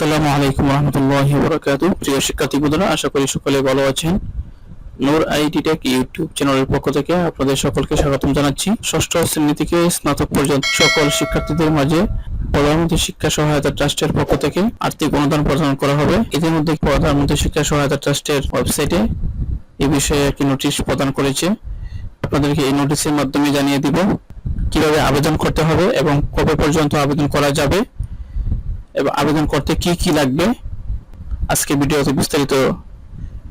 আসসালামু আলাইকুম রহমতুল্লাহি বরাকাতু প্রিয় শিক্ষার্থী বন্ধুরা, আশা করি সকলে ভালো আছেন। নূর আইটি টেক ইউটিউব চ্যানেলের পক্ষ থেকে আপনাদের সকলকে স্বাগতম জানাচ্ছি। ষষ্ঠ শ্রেণি থেকে স্নাতক পর্যন্ত সকল শিক্ষার্থীদের মাঝে প্রধানমন্ত্রী শিক্ষা সহায়তা ট্রাস্টের পক্ষ থেকে আর্থিক অনুদান প্রদান করা হবে। ইতিমধ্যে প্রধানমন্ত্রী শিক্ষা সহায়তা ট্রাস্টের ওয়েবসাইটে এ বিষয়ে একটি নোটিশ প্রদান করেছে। আপনাদেরকে এই নোটিশের মাধ্যমে জানিয়ে দিব কীভাবে আবেদন করতে হবে এবং কবে পর্যন্ত আবেদন করা যাবে। এবং আবেদন করতে কি কি লাগবে? আজকে ভিডিওতে বিস্তারিত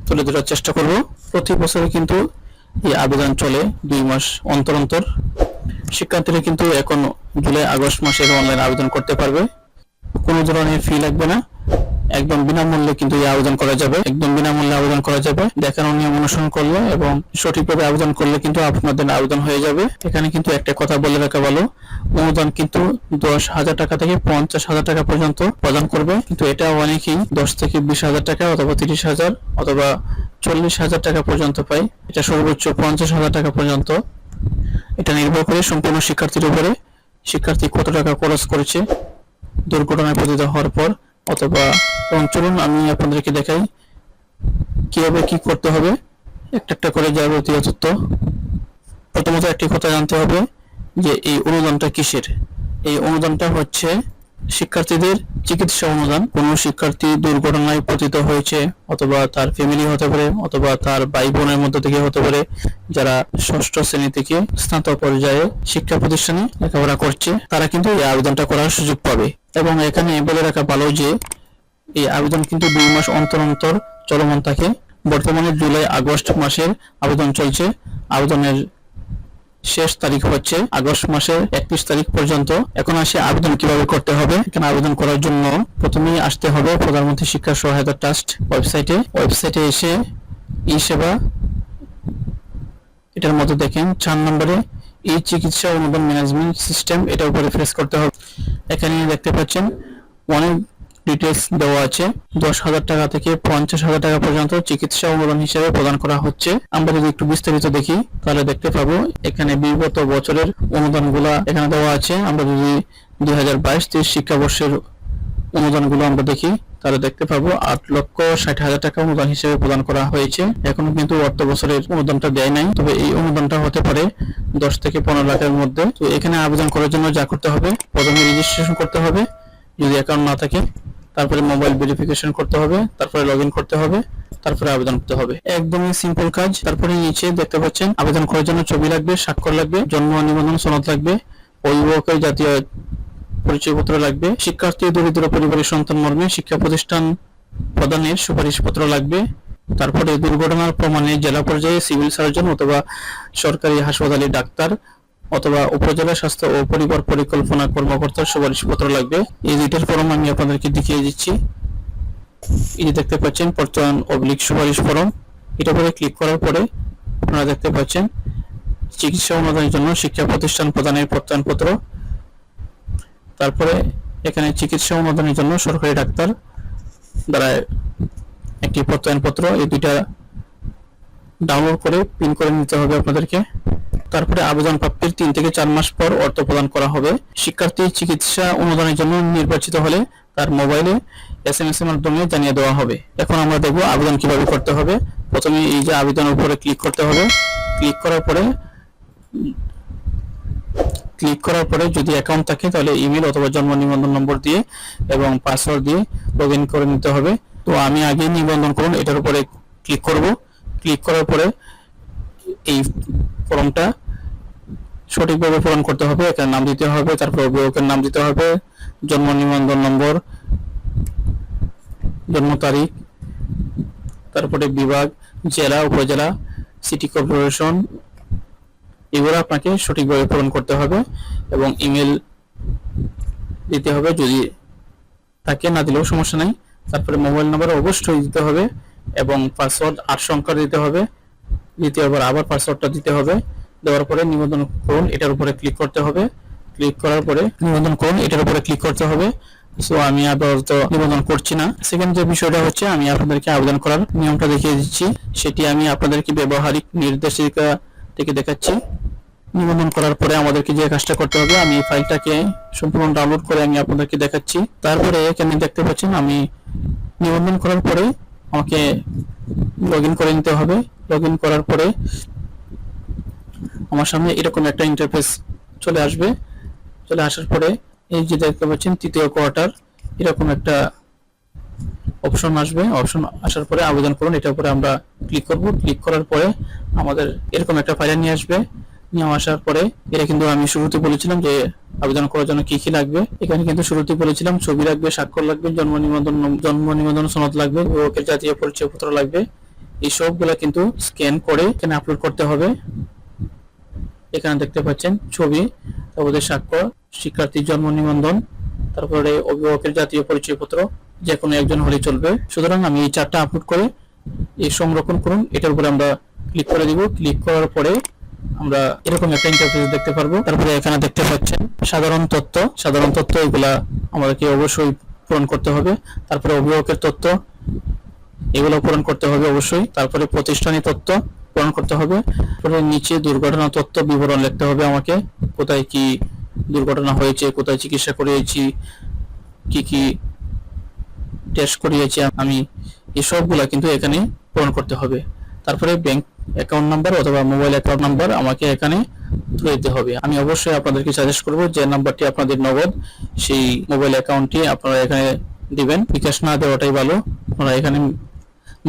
তুলে ধরার চেষ্টা করব। প্রতি বছরে কিন্তু এই আবেদন চলে দুই মাস অন্তর অন্তর। শিক্ষার্থীরা কিন্তু এখন জুলাই, আগস্ট মাসের অনলাইন আবেদন করতে পারবে। কোনো ধরনের ফি লাগবে না। একদম বিনামূল্যে কিন্তু এই আবেদন করা যাবে। একদম বিনামূল্যে আবেদন করা যাবে। দেখানো নিয়ম অনুসরণ করলে এবং সঠিকভাবে আবেদন করলে কিন্তু আপনাদের আবেদন হয়ে যাবে। এখানে কিন্তু একটা কথা বলে রাখা ভালো, অনুদান কিন্তু দশ হাজার টাকা থেকে পঞ্চাশ হাজার টাকা পর্যন্ত প্রদান করবে। কিন্তু এটা অনেকেই দশ থেকে বিশ হাজার টাকা অথবা তিরিশ হাজার অথবা চল্লিশ হাজার টাকা পর্যন্ত পায়। এটা সর্বোচ্চ পঞ্চাশ হাজার টাকা পর্যন্ত। এটা নির্ভর করে সম্পূর্ণ শিক্ষার্থীর উপরে। শিক্ষার্থী কত টাকা খরচ করেছে, দুর্ঘটনায় পতিত হওয়ার পর অথবা এবং চলুন আমি আপনাদেরকে দেখাই। কীভাবে কি করতে হবে? একটা একটা করে যাবতীয় তথ্য। প্রথমত একটি কথা জানতে হবে যে এই অনুদানটা কিসের? এই অনুদানটা হচ্ছে শিক্ষার্থীদের চিকিৎসা অনুদান। কোনো শিক্ষার্থী দুর্ঘটনায় পতিত হয়েছে অথবা তার ফ্যামিলি হতে পারে অথবা তার ভাই বোনের মধ্যে থেকে হতে পারে, যারা ষষ্ঠ শ্রেণি থেকে স্নাতক পর্যায়ে শিক্ষা প্রতিষ্ঠানে লেখাপড়া করছে, তারা কিন্তু এই আবেদনটা করার সুযোগ পাবে। এবং এখানে বলে রাখা ভালো যে, এই আবেদন কিন্তু দুই মাস অন্তর অন্তর চলমান থাকে। বর্তমানে জুলাই আগস্ট মাসের আবেদন চলছে। আবেদনের শেষ তারিখ হচ্ছে আগস্ট মাসের একত্রিশ তারিখ পর্যন্ত। এখন আসে আবেদন কীভাবে করতে হবে? এখানে আবেদন করার জন্য প্রথমেই আসতে হবে প্রধানমন্ত্রী শিক্ষা সহায়তা ট্রাস্ট ওয়েবসাইটে। ওয়েবসাইটে এসে ই সেবা এটার মতো দেখেন, চার নম্বরে ই চিকিৎসা অনুদান ম্যানেজমেন্ট সিস্টেম এটার উপরে প্রেস করতে হবে। এখানে দেখতে পাচ্ছেন, অনেক ডিটেলস দেওয়া আছে। দশ হাজার টাকা থেকে পঞ্চাশ হাজার টাকা পর্যন্ত চিকিৎসা অনুদান হিসেবে প্রদান করা হচ্ছে। আমরা যদি একটু বিস্তারিত দেখি, তাহলে দেখতে পাবো এখানে বিগত বছরের অনুদানগুলা এখানে দেওয়া আছে। আমরা যদি দুই হাজার বাইশ তেইশ শিক্ষাবর্ষের অনুদানগুলো আমরা দেখি, তাহলে দেখতে পাবো আট লক্ষ ষাট হাজার টাকা অনুদান হিসেবে প্রদান করা হয়েছে। এখনও কিন্তু অর্থ বছরের অনুদানটা দেয় নাই, তবে এই অনুদানটা হতে পারে দশ থেকে পনেরো লাখের মধ্যে। তো এখানে আবেদন করার জন্য যা করতে হবে, প্রথমে রেজিস্ট্রেশন করতে হবে। যদি অ্যাকাউন্ট না থাকে তারপরে মোবাইল ভেরিফিকেশন করতে হবে, তারপরে লগ করতে হবে, তারপরে আবেদন করতে হবে। একদমই সিম্পল কাজ। তারপরে নিচে দেখতে পাচ্ছেন, আবেদন করার জন্য ছবি লাগবে, স্বাক্ষর লাগবে, জন্ম নিবন্ধন সনদ লাগবে, অভিভাবকের জাতীয় পরিচয়পত্র লাগবে, শিক্ষার্থী দরিদ্র পরিবারের সন্তান মর্মে শিক্ষা প্রতিষ্ঠান প্রদানের সুপারিশপত্র লাগবে, তারপরে দুর্ঘটনার প্রমাণে জেলা পর্যায়ে সিভিল সার্জন অথবা সরকারি হাসপাতালে ডাক্তার অথবা উপজেলা স্বাস্থ্য ও পরিবার পরিকল্পনা কর্মকর্তার সুপারিশপত্র লাগবে। এই দুইটার ফর্ম আমি আপনাদেরকে দেখিয়ে দিচ্ছি। এই দেখতে পাচ্ছেন, প্রত্যয়ন অবলিক সুপারিশ ফর্ম। এটা পরে ক্লিক করার পরে আপনারা দেখতে পাচ্ছেন, চিকিৎসা অনুদানের জন্য শিক্ষা প্রতিষ্ঠান প্রদানের প্রত্যয়নপত্র। তারপরে এখানে চিকিৎসা অনুদানের জন্য সরকারি ডাক্তার দ্বারা একটি প্রত্যয়নপত্র। এই দুইটা ডাউনলোড করে প্রিন্ট করে নিতে হবে আপনাদেরকে। তারপরে আবেদন প্রাপ্তির তিন থেকে চার মাস পর অর্থ প্রদান করা হবে। শিক্ষার্থী চিকিৎসা অনুদানের জন্য নির্বাচিত হলে তার মোবাইলে এস এম এস এর মাধ্যমে জানিয়ে দেওয়া হবে। এখন আমরা দেখব আবেদন কীভাবে করতে হবে। প্রথমে এই যে আবেদনের উপরে ক্লিক করতে হবে। ক্লিক করার পরে ক্লিক করার পরে যদি অ্যাকাউন্ট থাকে তাহলে ইমেল অথবা জন্ম নিবন্ধন নম্বর দিয়ে এবং পাসওয়ার্ড দিয়ে লগ করে নিতে হবে। তো আমি আগে নিবন্ধন করুন, এটার উপরে ক্লিক করব। ক্লিক করার পরে এই ফর্মটা সঠিকভাবে পূরণ করতে হবে, এখানে নাম দিতে হবে, তারপর অভিভাবকের নাম দিতে হবে, জন্ম নিবন্ধন নম্বর, জন্ম তারিখ, তারপরে বিভাগ, জেলা, উপজেলা সিটি কর্পোরেশন এগুলো আপনাকে সঠিকভাবে পূরণ করতে হবে এবং ইমেল দিতে হবে যদি থাকে, না দিলেও সমস্যা নাই। তারপরে মোবাইল নাম্বার অবশ্যই দিতে হবে এবং পাসওয়ার্ড আট সংখ্যা দিতে হবে। দ্বিতীয়বার আবার পাসওয়ার্ডটা দিতে হবে। দেওয়ার পরে নিবন্ধন করুন এটার উপরে ক্লিক করতে হবে। ক্লিক করার পরে নিবন্ধন করুন এটার উপরে ক্লিক করতে হবে। সো আমি আপাতত নিবন্ধন করছি না। সেকেন্ড যে বিষয়টা হচ্ছে, আমি আপনাদেরকে আবেদন করার নিয়মটা দেখিয়ে দিচ্ছি। সেটি আমি আপনাদেরকে ব্যবহারিক নির্দেশিকা থেকে দেখাচ্ছি। নিবন্ধন করার পরে আমাদেরকে যে কাজটা করতে হবে, আমি এই ফাইলটাকে সম্পূর্ণ ডাউনলোড করে আমি আপনাদেরকে দেখাচ্ছি। তারপরে এখানে দেখতে পাচ্ছেন, আমি নিবন্ধন করার পরে আমাকে লগ করে নিতে হবে। লগ করার পরে আমার সামনে এরকম একটা ইন্টারফেস চলে আসবে। চলে আসার পরে এই যে দেখতে পাচ্ছেন তৃতীয় কোয়ার্টার এরকম একটা অপশন আসবে। অপশন আসার পরে আবেদন করুন, এটার উপরে আমরা ক্লিক করব। ক্লিক করার পরে আমাদের এরকম একটা ফাইল নিয়ে আসবে। নিয়ে আসার পরে এটা কিন্তু আমি শুরুতে বলেছিলাম যে আবেদন করার জন্য কি কি লাগবে। এখানে কিন্তু শুরুতে বলেছিলাম ছবি লাগবে, স্বাক্ষর লাগবে, জন্ম নিবন্ধন জন্ম নিবন্ধন সনদ লাগবে অভিভাবকের জাতীয় পরিচয়পত্র লাগবে। এই সবগুলা কিন্তু স্ক্যান করে এখানে আপলোড করতে হবে। এখানে দেখতে পাচ্ছেন ছবি, তারপরে স্বাক্ষর, শিক্ষার্থীর জন্ম নিবন্ধন, তারপরে অভিভাবকের জাতীয় পরিচয়পত্র যে কোনো একজন হলেই চলবে। সুতরাং আমি এই চারটা আপলোড করে এই সংরক্ষণ করুন। এটার উপরে আমরা ক্লিক করে দিব। ক্লিক করার পরে আমরা এরকম একটা ইন্টারফেস দেখতে পারব। তারপরে এখানে দেখতে পাচ্ছেন সাধারণ তথ্য সাধারণ তথ্য এগুলা আমাদেরকে অবশ্যই পূরণ করতে হবে। তারপরে অভিভাবকের তথ্য এগুলো পূরণ করতে হবে অবশ্যই। তারপরে প্রতিষ্ঠানী তথ্য পূরণ করতে হবে। তারপরে নিচে দুর্ঘটনা তথ্য বিবরণ লিখতে হবে আমাকে। কোথায় কি দুর্ঘটনা হয়েছে, কোথায় চিকিৎসা করিয়েছি, কি কি টেস্ট করিয়েছি আমি, এসবগুলা কিন্তু এখানে পূরণ করতে হবে। তারপরে ব্যাংক অ্যাকাউন্ট নাম্বার অথবা মোবাইল অ্যাকাউন্ট নাম্বার আমাকে এখানে তুলে দিতে হবে। আমি অবশ্যই আপনাদেরকে সাজেস্ট করব যে নাম্বারটি আপনাদের নগদ, সেই মোবাইল অ্যাকাউন্টটি আপনারা এখানে দিবেন। বিকাশ না দেওয়াটাই ভালো। আপনারা এখানে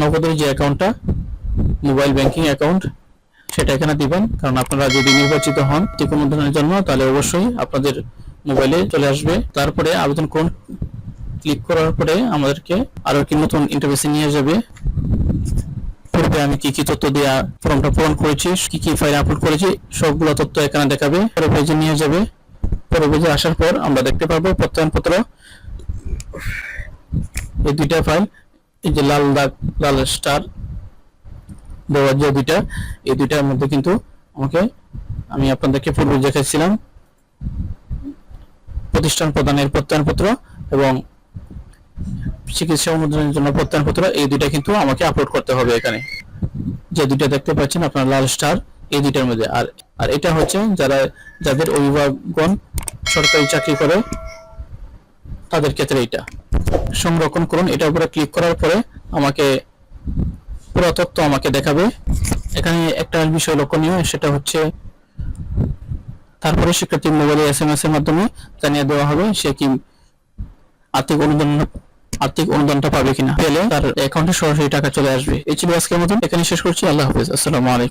নগদের যে অ্যাকাউন্টটা মোবাইল ব্যাংকিং অ্যাকাউন্ট সেটা এখানে দিবেন। কারণ আপনারা যদি নির্বাচিত হন যে কোনো ধরনের জন্য, তাহলে অবশ্যই আপনাদের মোবাইলে চলে আসবে। তারপরে আবেদন করুন। ক্লিক করার পরে আমাদেরকে আরও একটি নতুন ইন্টারফেসে নিয়ে যাবে। পূর্বে আমি কি কি তথ্য দেওয়া ফর্মটা পূরণ করেছি, কি কি ফাইল আপলোড করেছি, সবগুলো তথ্য এখানে দেখাবে। পরে পেজে নিয়ে যাবে। পরে পেজে আসার পর আমরা দেখতে পারব প্রত্যয়নপত্র। এই দুইটা ফাইল এই যে লাল দাগ, লাল স্টার দেওয়ার যে দুইটা, এই দুইটার মধ্যে কিন্তু আমাকে, আমি আপনাদেরকে পূর্বে দেখাচ্ছিলাম প্রতিষ্ঠান প্রদানের প্রত্যয়নপত্র এবং চিকিৎসা অনুদানের জন্য প্রত্যয়নপত্র এই দুইটা কিন্তু আমাকে আপলোড করতে হবে এখানে। যে দুইটা দেখতে পাচ্ছেন আপনার লাল স্টার এই দুইটার মধ্যে। আর আর এটা হচ্ছে যারা, যাদের অভিভাবকগণ সরকারি চাকরি করে, তাদের ক্ষেত্রে এটা সংরক্ষণ করুন, এটার উপরে ক্লিক করার পরে আমাকে পুরো তথ্য আমাকে দেখাবে। এখানে একটা বিষয় লক্ষণীয়, সেটা হচ্ছে তারপরে শিক্ষার্থী মোবাইলে এস এম এস এর মাধ্যমে জানিয়ে দেওয়া হবে সে কি আর্থিক অনুদান আর্থিক অনুদানটা পাবে কিনা পেলে তার অ্যাকাউন্টে সরাসরি টাকা চলে আসবে। এই ছিল আজকের মতন। এখানে শেষ করছি। আল্লাহ হাফিজ। আসসালামু আলাইকুম।